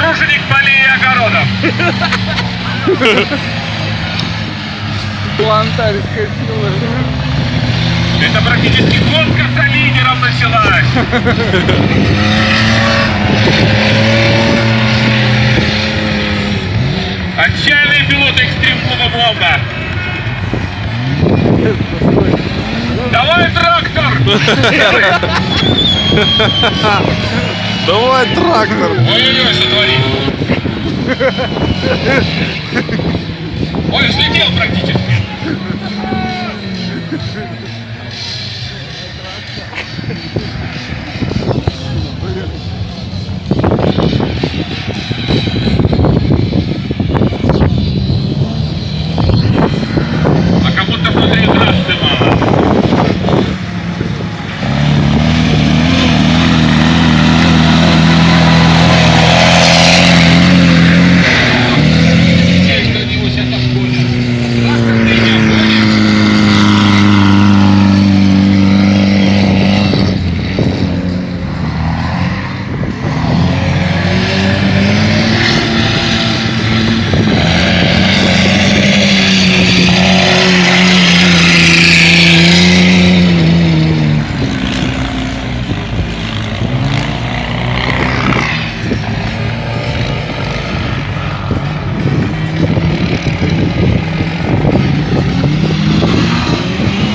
труженик полей и огородов. Плантарская сила. Это практически гонка за лидером началась. Отчаянные пилоты экстрим-клуба Волга. Давай трактор! Давай трактор. Ой-ой-ой, что творит? Ой, взлетел практически.